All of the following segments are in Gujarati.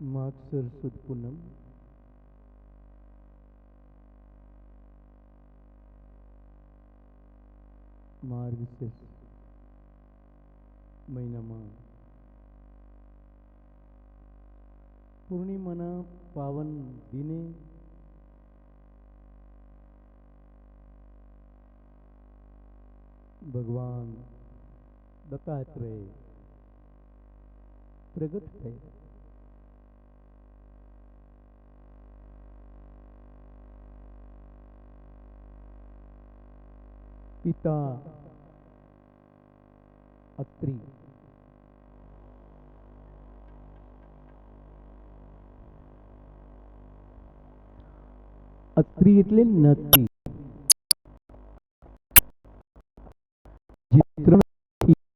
માગસર સુદ પૂનમ માર્ગશીર્ષ મહિનામાં પૂર્ણિમાના પાવન દિને ભગવાન દત્તાત્રેય પ્રગટ થયા પિતા અત્રિ. અત્રિ એટલે નથી.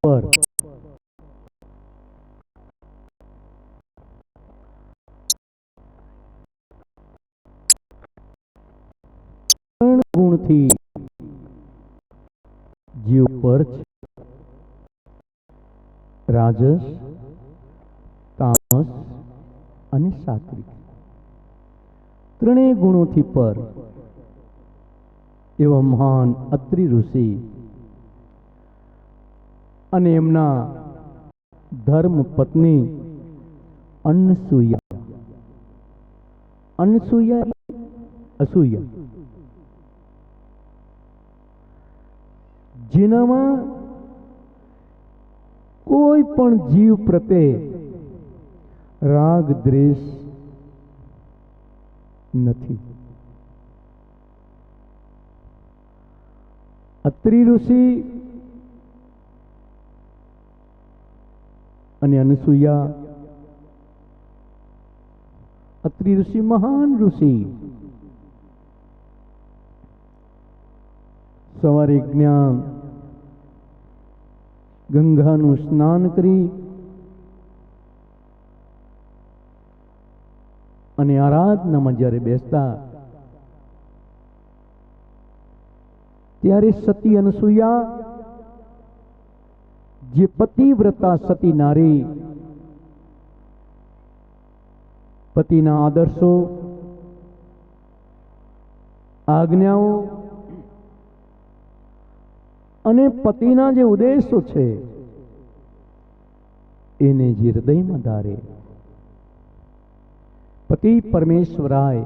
પર ગુણથી ઉપર રાજસ, તામસ અને સાત્વિક. ત્રણેય ગુણોથી પર એવા મહાન અત્રિ ઋષિ અને એમના ધર્મ પત્ની અન્નસુયા અન્નસુયા અસૂયા. જેનામાં કોઈ પણ જીવ પ્રત્યે રાગ, દ્વેષ નથી. અત્રિ ઋષિ અને અનસુયા અત્રિ ઋષિ મહાન ઋષિ. સવારે જ્ઞાન ગંગાનું સ્નાન કરી અને આરાધનામાં જ્યારે બેસતા, ત્યારે સતી અનસુયા જે પતિવ્રતા સતી નારી, પતિના આદર્શો, આજ્ઞાઓ અને પતિના જે ઉદ્દેશો છે, એને જે હૃદયમાં ધારે, પતિ પરમેશ્વરાય,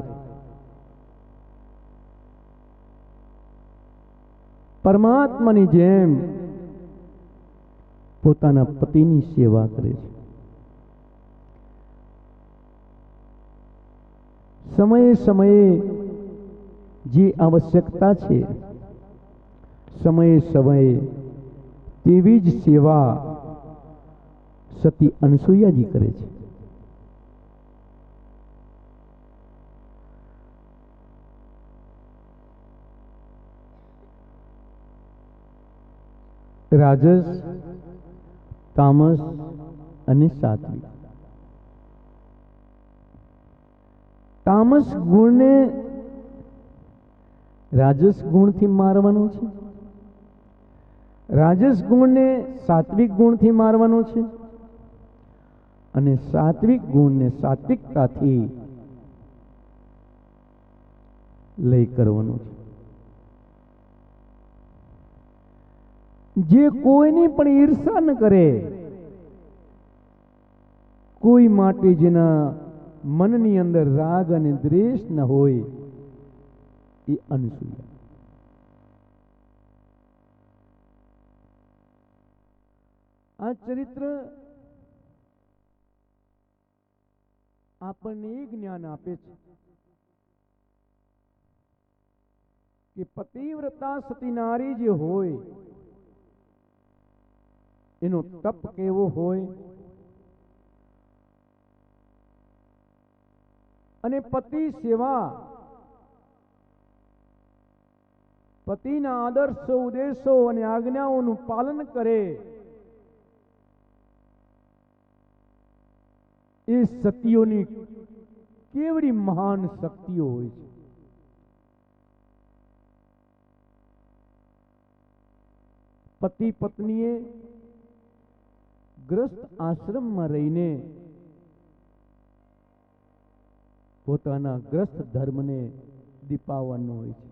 પરમાત્માની જેમ પોતાના પતિની સેવા કરે છે. સમયે સમયે જે આવશ્યકતા છે સમયે સમયે તેવી જ સેવા સતી અનસુયાજી કરે છે. રાજસ, તામસ અને સાત્વિક. તામસ ગુણને રાજસ ગુણથી મારવાનું છે. રાજસ ગુણને સાત્વિક ગુણથી મારવાનો છે અને સાત્વિક ગુણને સાત્વિકતાથી લઈ કરવાનો છે. જે કોઈની પણ ઈર્ષા ન કરે, કોઈ માટે જેના મનની અંદર રાગ અને દ્વેષ ન હોય, એ અનસૂયા. આ ચરિત્ર આપણને એ જ્ઞાન આપે છે કે પતિવ્રતા સતી નારી જે હોય, એનો તપ કેવો હોય અને પતિ સેવા, પતિના આદર્શો, ઉદ્દેશો અને આજ્ઞાઓનું પાલન કરે એ સતીઓની કેવડી મહાન શક્તિઓ હોય છે. પતિ પત્નીએ ગ્રસ્ત આશ્રમમાં રહીને પોતાના ગ્રસ્ત ધર્મને દીપાવવાનો હોય છે.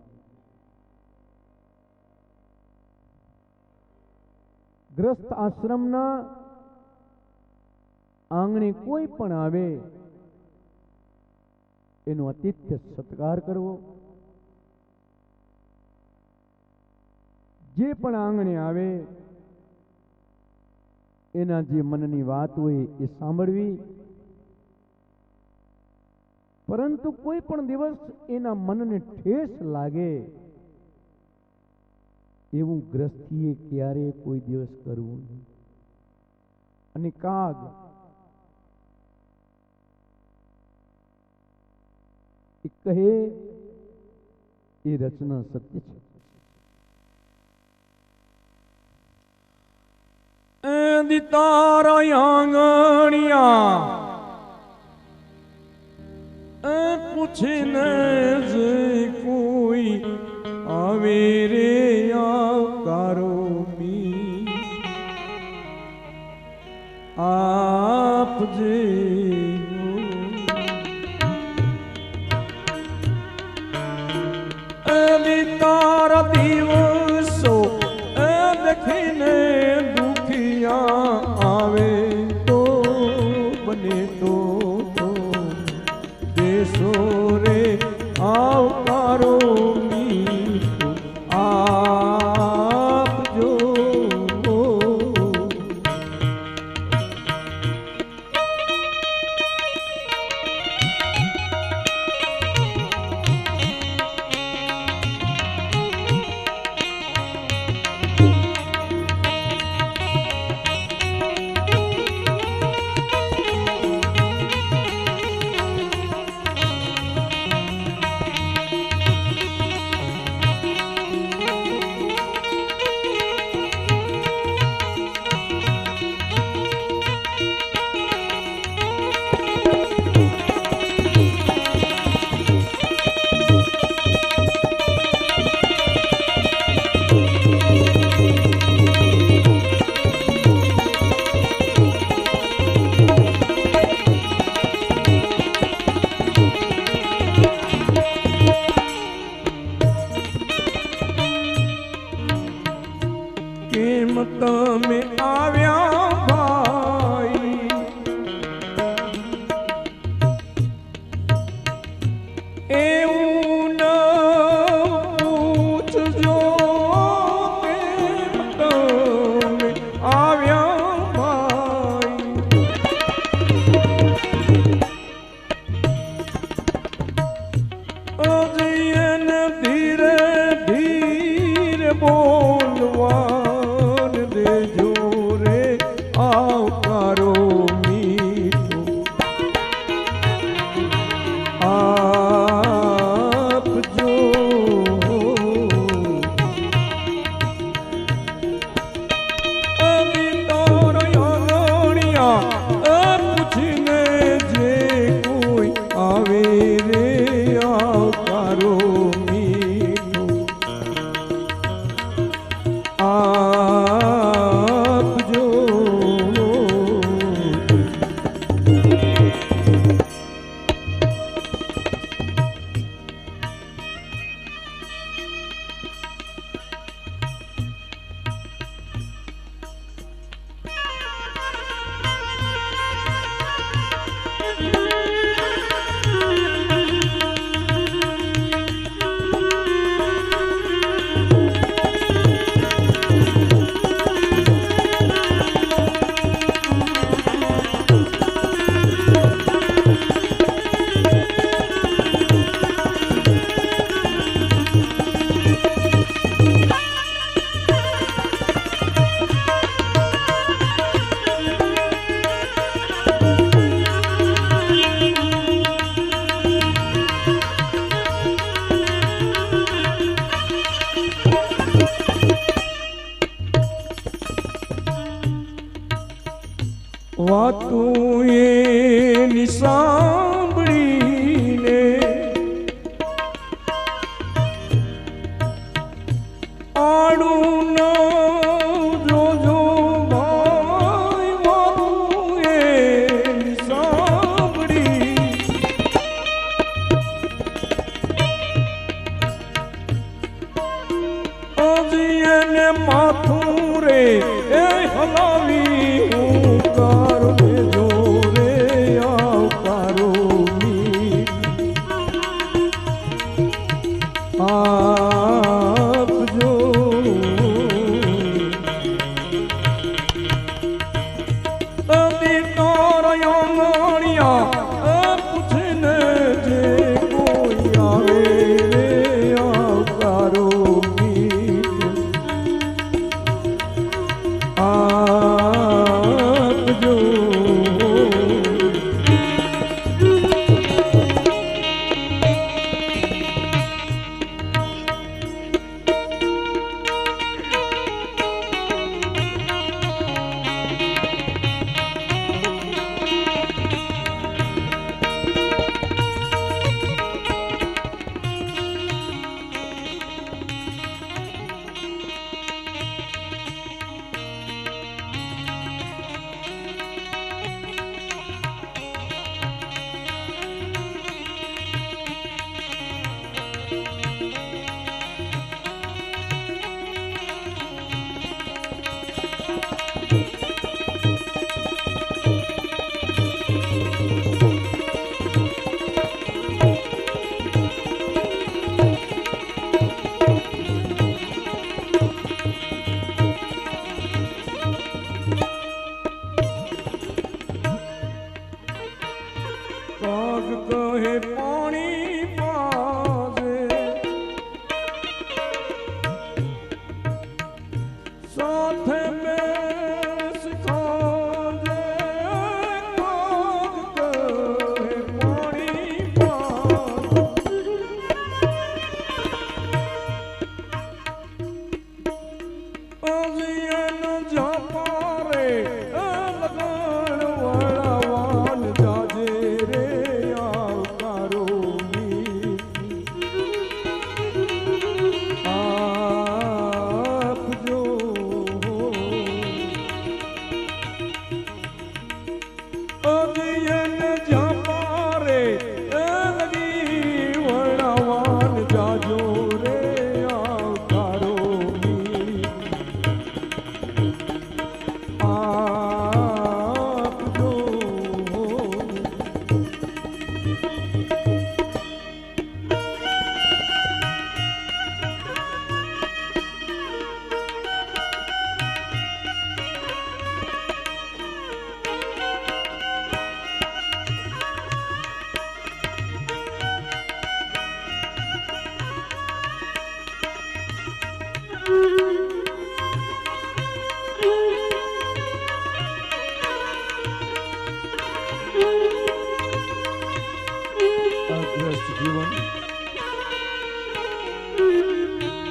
ગ્રસ્ત આશ્રમના આંગણે કોઈ પણ આવે, એનો અતિથ્ય સત્કાર કરવો. જે પણ આંગણે આવે, એના જે મનની વાત હોય એ સાંભળવી. પરંતુ કોઈ પણ દિવસ એના મનને ઠેસ લાગે, એવું ગ્રસ્તીએ ક્યારે કોઈ દિવસ કરવું નહીં. અને કાગ કહે એ રચના સત્ય છે. પૂછીને જે કોઈ આવે રે આવકારો મી. આપજે એદી Oh, yeah.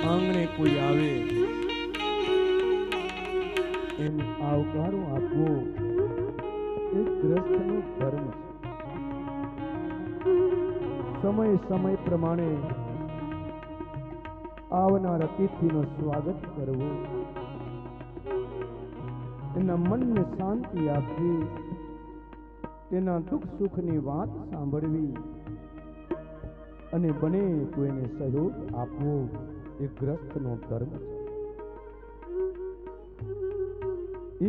આંગણે કોઈ આવે એમ આવકારો આપવો એ ગ્રસ્તનો ધર્મ છે. સમય સમય પ્રમાણે આવનાર અતિથિનો સ્વાગત કરવું, એના મનને શાંતિ આપવી, તેના દુઃખ સુખની વાત સાંભળવી અને બને તો એને સહયોગ આપવો. એ ગ્રસ્થનો ધર્મ છે.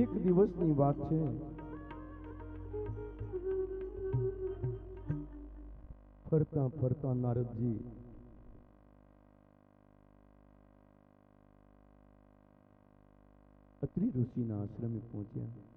એક દિવસની વાત છે. ફરતા ફરતા નારદજી. અત્રિ ઋષિના આશ્રમે પહોંચ્યા.